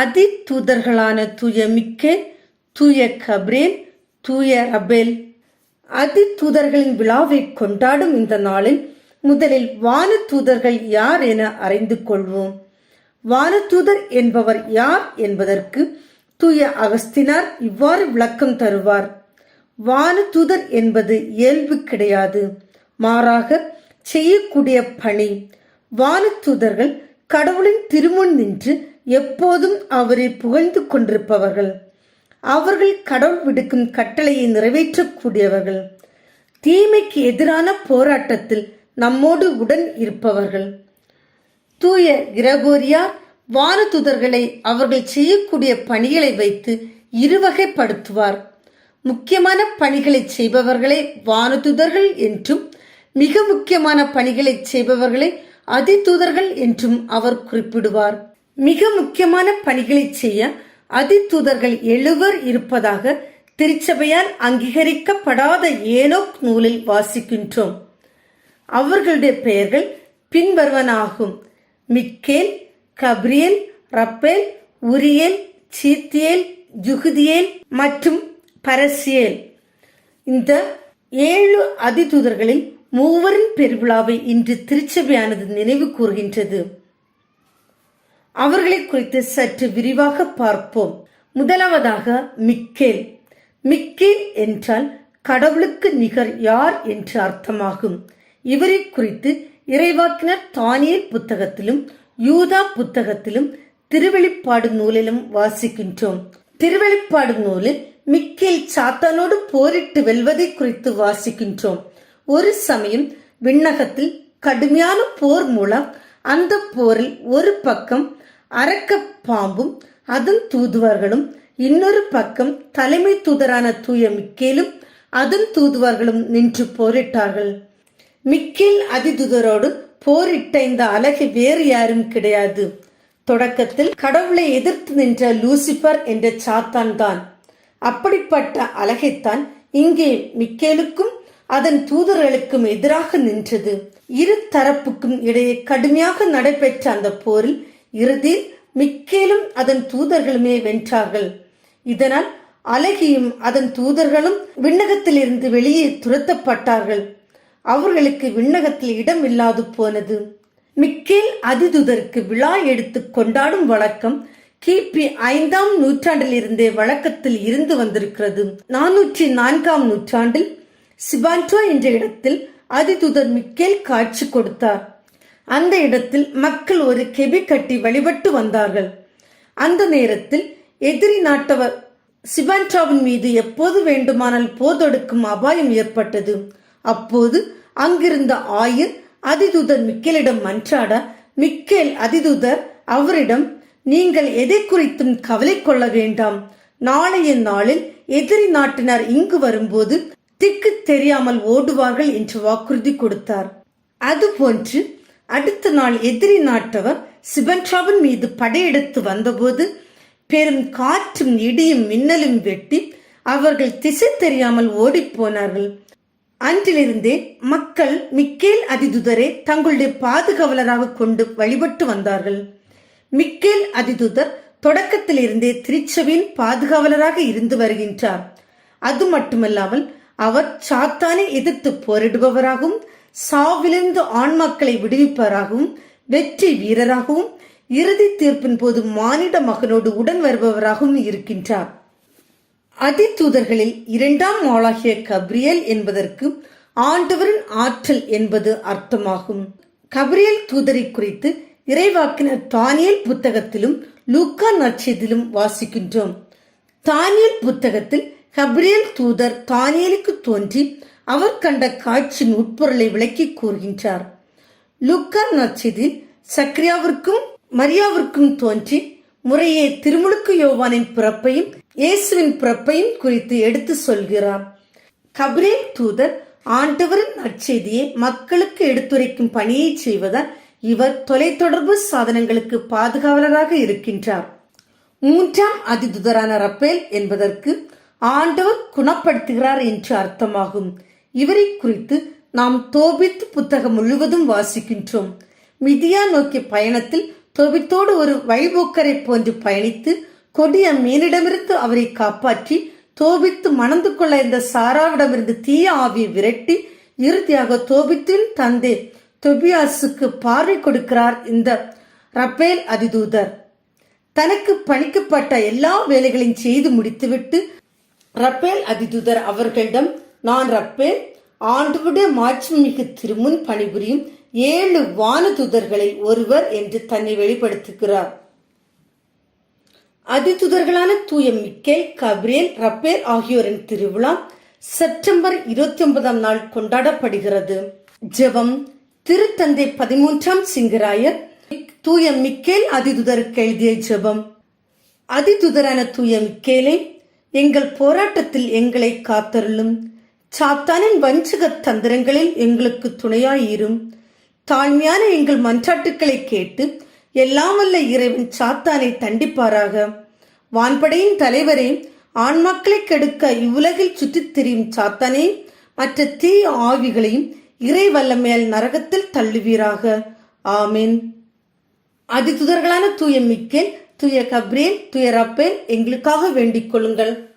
அதி தூதர்களான தூய மிக்கேல் தூய கப்ரேல் தூய ரபேல். அதி தூதர்களின் விழாவை கொண்டாடும் இந்த நாளில் முதலில் வான தூதர்கள் யார் என அறிந்து கொள்வோம். வானதூதர் என்பவர் யார் என்பதற்கு தூய அகஸ்தினார் இவ்வாறு விளக்கம் தருவார். வானதூதர் என்பது இயல்பு கிடையாது. மாறாக செய்யக்கூடிய பணி. வானதூதர்கள் கடவுளின் திருமுன் நின்று எப்போதும் அவரை புகழ்ந்து கொண்டிருப்பவர்கள். அவர்கள் கடவுள் விடுக்கும் கட்டளையை நிறைவேற்றக்கூடியவர்கள். தீமைக்கு எதிரான போராட்டத்தில் நம்மோடு உடன் இருப்பவர்கள். தூய கிரகோரியார் வானதுதர்களை அவர்கள் செய்யக்கூடிய பணிகளை வைத்து இருவகைப்படுத்துவார். முக்கியமான பணிகளை செய்பவர்களை வானதுதர்கள் என்றும் மிக முக்கியமான பணிகளை செய்பவர்களை அதிதூதர்கள் என்றும் அவர் குறிப்பிடுவார். மிக முக்கியமான பணிகளை செய்ய அதிதூதர்கள் எழுவர் இருப்பதாக திருச்சபையால் அங்கீகரிக்கப்படாத ஏனோக் நூலில் வாசிக்கின்றோம். அவர்களுடைய பெயர்கள் பின்வருவனாகும். மிக்கேல் கப்ரியல் ரப்பேல் உரியல் சீத்தியேல் ஜுகுதியேல் மற்றும் பரசியேல். இந்த ஏழு அதிதூதர்களில் மூவரின் பெருவிழாவை இன்று திருச்சபையானது நினைவு கூறுகின்றது. அவர்களை குறித்து சற்று விரிவாக பார்ப்போம். முதலாவதாக மிக்கேல். மிக்கேல் என்றால் கடவுளுக்கு நிகர் யார் என்று அர்த்தமாகும். இவரை குறித்து இறைவாக்கினர் தானியல் புத்தகத்திலும் யூதா புத்தகத்திலும் திருவெளிப்பாடு நூலிலும் வாசிக்கின்றோம். திருவெளிப்பாடு நூலில் மிக்கேல் சாத்தானோடு போரிட்டு வெல்வதை குறித்து வாசிக்கின்றோம். ஒரு சமயம் விண்ணகத்தில் கடுமையான போர் மூலம் அந்த போரில் ஒரு பக்கம் அரக்க பாம்பும் அதன் தூதுவர்களும் இன்னொரு பக்கம் தலைமை தூதரான தூய மிக்கேலும் அதன் தூதுவர்களும் நின்று போரிட்டார்கள். மிக்கேல் அதிதுதரோடு போரிட்ட இந்த அழகு வேறு யாரும் கிடையாது. தொடக்கத்தில் கடவுளை எதிர்த்து நின்ற லூசிபர் என்ற சாத்தான் தான். அப்படிப்பட்ட அழகைத்தான் இங்கே மிக்கேலுக்கும் அதன் தூதர்களுக்கும் எதிராக நின்றது. இரு தரப்புக்கும் இடையே கடுமையாக நடைபெற்ற அந்த போரில் இறுதியில் மிக்கேலும் அதன் தூதர்களுமே வென்றார்கள். இதனால் அழகியும் அதன் தூதர்களும் விண்ணகத்திலிருந்து வெளியே துரத்தப்பட்டார்கள். அவர்களுக்கு விண்ணகத்தில் இடம் இல்லாது போனது. மிக்கேல் அதிதுதருக்கு விழா எடுத்து கொண்டாடும் வழக்கம் கிபி ஐந்தாம் நூற்றாண்டிலிருந்தே வழக்கத்தில் இருந்து வந்திருக்கிறது. நானூற்றி நான்காம் நூற்றாண்டில் சிபான்டோ என்ற இடத்தில் அதிதுதர் மிக்கேல் காட்சி கொடுத்தார். அந்த இடத்தில் மக்கள் ஒரு கெபி கட்டி வழிபட்டு வந்தார்கள். அந்த நேரத்தில் எதிரி நாட்டவர் சிபான்ட்ராவின் மீது எப்போது வேண்டுமானால் போதொடுக்கும் அபாயம் ஏற்பட்டது. அப்போது அங்கிருந்த ஆயர் அதிதூதர் மிக்கேலிடம் மன்றாட மிக்கேல் அதிதூதர் அவரிடம் நீங்கள் எதை குறித்தும் கவலை கொள்ள வேண்டாம். நாளைய நாளில் எதிரி நாட்டினர் இங்கு வரும்போது திக்கு தெரியாமல் ஓடுவார்கள் என்று வாக்குறுதி கொடுத்தார். அதுபோன்று அடுத்த நாள் எதிரி நாட்டவர் சிபன்ட்ராவின் மீது படையெடுத்து வந்தபோது பெரும் காற்றும் இடியும் மின்னலும் வெட்டி அவர்கள் திசை தெரியாமல் ஓடிப்போனார்கள். அன்றிலிருந்தே மக்கள் மிக்கேல் அதிதுதரை தங்களுடைய பாதுகாவலராக கொண்டு வழிபட்டு வந்தார்கள். மிக்கேல் அதிதுதர் தொடக்கத்திலிருந்தே திருச்சபையின் பாதுகாவலராக இருந்து வருகின்றார். அது மட்டுமல்லாமல் அவர் சாத்தானை எதிர்த்து போரிடுபவராகவும் சாவிலிருந்து ஆண்மக்களை விடுவிப்பவராகவும் வெற்றி வீரராகவும் இறுதி தீர்ப்பின் போது மானிட மகனோடு உடன் வருபவராகவும் இருக்கின்றார். அதிதூதர்களில் இரண்டாம் ஆளாகிய கப்ரியல் என்பதற்கு ஆண்டவரின் ஆற்றல் என்பது அர்த்தமாகும். கபிரியல் தூதரை குறித்து இறைவாக்கினர் தானியல் புத்தகத்திலும் லூக்கா நட்சத்திலும் வாசிக்கின்றோம். தானியல் புத்தகத்தில் கபிரியல் தூதர் தானியலுக்கு தோன்றி அவர் கண்ட காட்சியின் உட்பொருளை விளக்கி கூறுகின்றார். லுக்கா நட்சதில் சக்ரியாவிற்கும் மரியாவிற்கும் தோன்றி முறையே திருமுழுக்கு யோவானின் பிறப்பையும் இயேசுவின் பிறப்பையும் குறித்து எடுத்து சொல்கிறார். கபிரேல் தூதர் ஆண்டவரின் நற்செய்தியை மக்களுக்கு எடுத்துரைக்கும் பணியை செய்வதால் இவர் தொலைத்தொடர்பு சாதனங்களுக்கு பாதுகாவலராக இருக்கின்றார். மூன்றாம் அதிதுதரான ரப்பேல் என்பதற்கு ஆண்டவர் குணப்படுத்துகிறார் என்று அர்த்தமாகும். இவரை குறித்து நாம் தோபித் புத்தகம் முழுவதும் வாசிக்கின்றோம். மிதியா நோக்கிய பயணத்தில் தோபித்தோடு ஒரு வழிபோக்கரை போன்று பயணித்து கொடிய மீனிடமிருந்து அவரை காப்பாற்றி தோபித்து மணந்து கொள்ள இருந்த சாராவிடமிருந்து தீய ஆவியை விரட்டி இறுதியாக தோபித்தின் தந்தை தொபியாசுக்கு பார்வை கொடுக்கிறார் இந்த ரப்பேல் அதிதூதர். தனக்கு பணிக்கப்பட்ட எல்லா வேலைகளையும் செய்து முடித்துவிட்டு ரப்பேல் அதிதூதர் அவர்களிடம் நான் ரப்பேல் ஆண்டுவிட மாட்சிமிகு திருமுன் பணிபுரியும் ஏழு வானதூதர்களில் ஒருவர் என்று தன்னை வெளிப்படுத்துகிறார். அதிதுதர்களான தூய மிக்கேல் கபிரேல் ரப்பேல் ஆகியோரின் திருவிழா செப்டம்பர் இருபத்தி ஒன்பதாம் நாள் கொண்டாடப்படுகிறது. ஜெபம் திருத்தந்தை பதிமூன்றாம் சிங்கராயர் தூய மிக்கேல் அதிதுதருக்கு எழுதிய ஜெபம். அதிதுதரான தூய மிக்கேலே எங்கள் போராட்டத்தில் எங்களை காத்தருளும். சாத்தானின் வஞ்சக தந்திரங்களில் எங்களுக்கு துணையாயிரும். தாழ்மையான எங்கள் மன்றாட்டுக்களை கேட்டு எல்லாம் வல்ல இறைவன் சாத்தானை தண்டிப்பாராக. வான்படையின் தலைவரே ஆண்மக்களை கெடுக்க இவ்வுலகில் சுற்றித் திரியும் சாத்தானே மற்ற தீய ஆவிகளையும் இறை வல்லமையால் நரகத்தில் தள்ளுவீராக. ஆமீன். அதிதுதர்களான தூய மிக்கேல் தூய கப்ரேல் துயரப்பேல் எங்களுக்காக வேண்டிக் கொள்ளுங்கள்.